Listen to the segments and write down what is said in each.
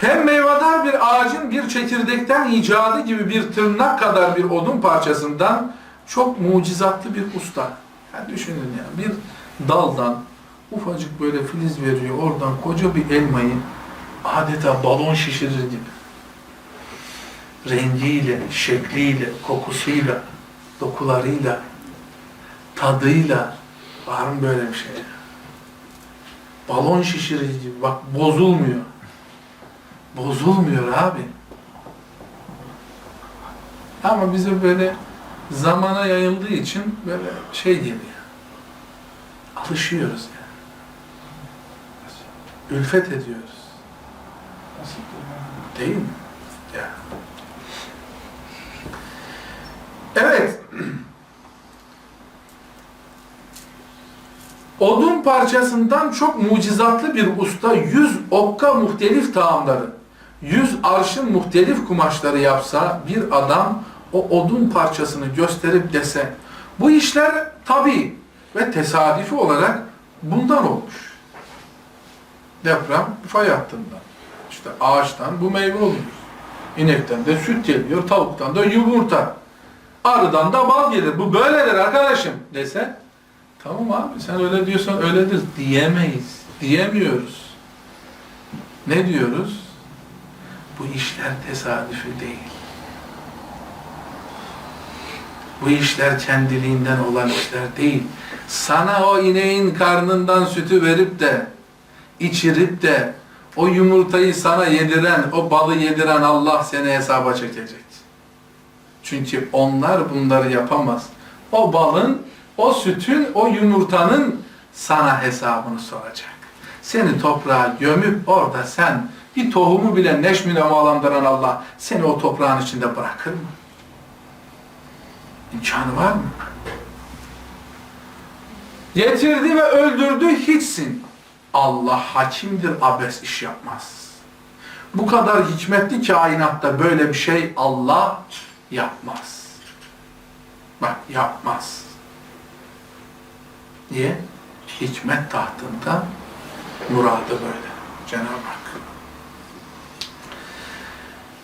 Hem meyvadar bir ağacın bir çekirdekten icadı gibi bir tırnak kadar bir odun parçasından çok mucizatlı bir usta. Yani düşünün ya bir daldan ufacık böyle filiz veriyor oradan koca bir elmayı adeta balon şişirir gibi. Rengiyle, şekliyle, kokusuyla, dokularıyla, tadıyla var mı böyle bir şey? Balon şişirici. Bak bozulmuyor. Bozulmuyor abi. Ama bize böyle zamana yayıldığı için böyle şey geliyor. Alışıyoruz yani. Ülfet ediyoruz. Değil mi? Evet. Odun parçasından çok mucizatlı bir usta yüz okka muhtelif taamları, yüz arşın muhtelif kumaşları yapsa bir adam o odun parçasını gösterip dese bu işler tabi ve tesadüfi olarak bundan olmuş. Deprem fay hattından. İşte ağaçtan bu meyve oluyor. İnekten de süt geliyor, tavuktan da yumurta. Arıdan da bal gelir. Bu böyledir arkadaşım dese Tamam abi sen öyle diyorsan öyledir diyemeyiz. Diyemiyoruz. Ne diyoruz? Bu işler tesadüfi değil. Bu işler kendiliğinden olan işler değil. Sana o ineğin karnından sütü verip de içirip de o yumurtayı sana yediren, o balı yediren Allah seni hesaba çekecek. Çünkü onlar bunları yapamaz. O balın o sütün, o yumurtanın sana hesabını soracak. Seni toprağa gömüp orada sen bir tohumu bile neşmine malandıran Allah seni o toprağın içinde bırakır mı? İmkanı var mı? Getirdi ve öldürdü hiçsin. Allah hakimdir, abes iş yapmaz. Bu kadar hikmetli kainatta böyle bir şey Allah yapmaz. Bak yapmaz. Niye? Hikmet tahtında muradı böyle. Cenab-ı Hak.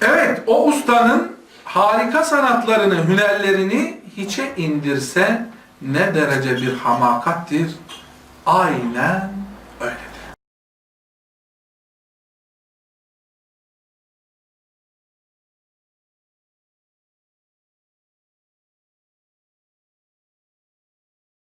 Evet, o ustanın harika sanatlarını, hünerlerini hiçe indirse ne derece bir hamakattir? Aynen